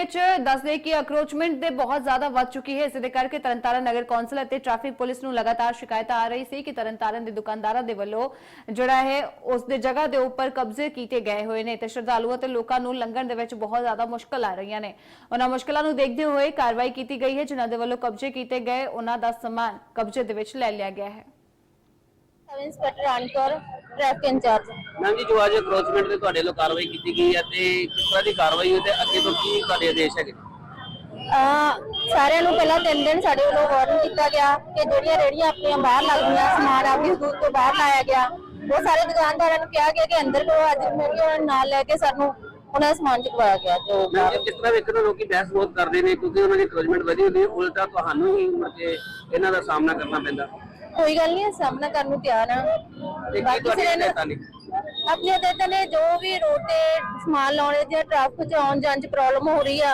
ਵਿੱਚ ਦੱਸਦੇ ਕਿ ਅਕਰੋਚਮੈਂਟ ਦੇ ਬਹੁਤ ਜ਼ਿਆਦਾ ਵੱਧ ਚੁੱਕੀ ਹੈ। ਇਸ ਦੇ ਕਰਕੇ ਤਰਨਤਾਰਨ ਨਗਰ ਕੌਂਸਲ ਅਤੇ ਟ੍ਰੈਫਿਕ ਪੁਲਿਸ ਨੂੰ ਲਗਾਤਾਰ ਸ਼ਿਕਾਇਤਾਂ ਆ ਰਹੀ ਸੀ ਕਿ ਤਰਨਤਾਰਨ ਦੇ ਦੁਕਾਨਦਾਰਾਂ ਦੇ ਵੱਲੋਂ ਜਿਹੜਾ ਹੈ, ਉਸ ਦੇ ਜਗ੍ਹਾ ਦੇ ਉੱਪਰ ਕਬਜ਼ੇ ਕੀਤੇ ਗਏ ਹੋਏ ਨੇ ਤੇ ਸ਼ਰਧਾਲੂਆਂ ਤੇ ਲੋਕਾਂ ਨੂੰ ਲੰਘਣ ਦੇ ਵਿੱਚ ਬਹੁਤ ਜ਼ਿਆਦਾ ਮੁਸ਼ਕਲ ਆ ਰਹੀਆਂ ਨੇ। ਉਹਨਾਂ ਮੁਸ਼ਕਲਾਂ ਨੂੰ ਦੇਖਦੇ ਹੋਏ ਕਾਰਵਾਈ ਕੀਤੀ ਗਈ ਹੈ। ਜਿਨ੍ਹਾਂ ਦੇ ਵੱਲੋਂ ਕਬਜ਼ੇ ਕੀਤੇ ਗਏ, ਉਹਨਾਂ ਦਾ ਸਮਾਨ ਕਬਜ਼ੇ ਦੇ ਵਿੱਚ ਲੈ ਲਿਆ ਗਿਆ ਹੈ। Sub inspector traffic in charge ma'am ਜੀ ਜੋ ਅੱਜ ਅਕਰੋਚਮੈਂਟ ਤੇ ਤੁਹਾਡੇ ਵੱਲੋਂ ਕਾਰਵਾਈ ਕੀਤੀ ਗਈ ਹੈ ਤੇ ਕਿਸ ਤਰ੍ਹਾਂ ਦੀ ਕਾਰਵਾਈ ਹੋਈ ਤੇ ਅੱਗੇ ਤੋਂ ਕੀ ਤੁਹਾਡੇ ਆਦੇਸ਼ ਹੈਗੇ? ਅਹ ਸਾਰਿਆਂ ਨੂੰ ਪਹਿਲਾਂ ਤਿੰਨ ਦਿਨ ਸਾਡੇ ਵੱਲੋਂ ਵਾਰਨ ਕੀਤਾ ਗਿਆ ਕਿ ਜਿਹੜੀਆਂ ਰੇੜੀਆਂ ਆਪਣੀਆਂ ਬਾਹਰ ਲੱਗਦੀਆਂ ਸਮਾਨ ਆਪਣੀ ਹਦੂਦ ਤੋਂ ਬਾਹਰ ਲਾਇਆ ਗਿਆ। ਉਹ ਸਾਰੇ ਦੁਕਾਨਦਾਰਾਂ ਨੂੰ ਕਿਹਾ ਗਿਆ ਕਿ ਅੰਦਰ ਕਰੋ ਅੱਜ ਮੈਂ ਉਹਨਾਂ ਨੂੰ ਨਾਲ ਲੈ ਕੇ ਸਾਨੂੰ ਉਹਨਾਂ ਦਾ ਸਮਾਨ ਚੁਕਵਾਇਆ ਗਿਆ। ਜੋ ਮੈਮ ਜੀ ਕਿਸ ਤਰ੍ਹਾਂ ਵੇਖਣ ਨੂੰ ਲੋਕੀ ਬਹਿਸ ਬਹੁਤ ਕਰਦੇ ਨੇ ਕਿਉਂਕਿ ਉਹਨਾਂ ਦੀ ਅਕਰੋਚਮੈਂਟ ਵਧੀ ਹੁੰਦੀ ਹੈ ਉਲਟਾ ਤੁਹਾਨੂੰ ਹੀ ਕੇ ਇਹਨਾਂ ਦਾ ਸਾਹਮਣਾ ਕਰਨਾ ਪੈਂਦਾ। ਕੋਈ ਗੱਲ ਨਹੀਂ ਸਾਹਮਣਾ ਕਰਨ ਨੂੰ ਤਿਆਰ ਆ। ਤੇ ਕੀ ਬਾਕੀ ਤੁਹਾਡੀ ਸਿਰੇ ਨੇ- ਹਦਾਇਤਾਂ ਨੇ ਆਪਣੀਆਂ ਹਦਾਇਤਾਂ ਨੇ ਜੋ ਵੀ ਰੋਡ ਤੇ ਸਮਾਨ ਲਾਉਣੇ ਜਾਂ ਟ੍ਰੈਫਿਕ ਚ ਆਉਣ ਜਾਣ ਚ ਪ੍ਰੋਬਲਮ ਹੋ ਰਹੀ ਆ।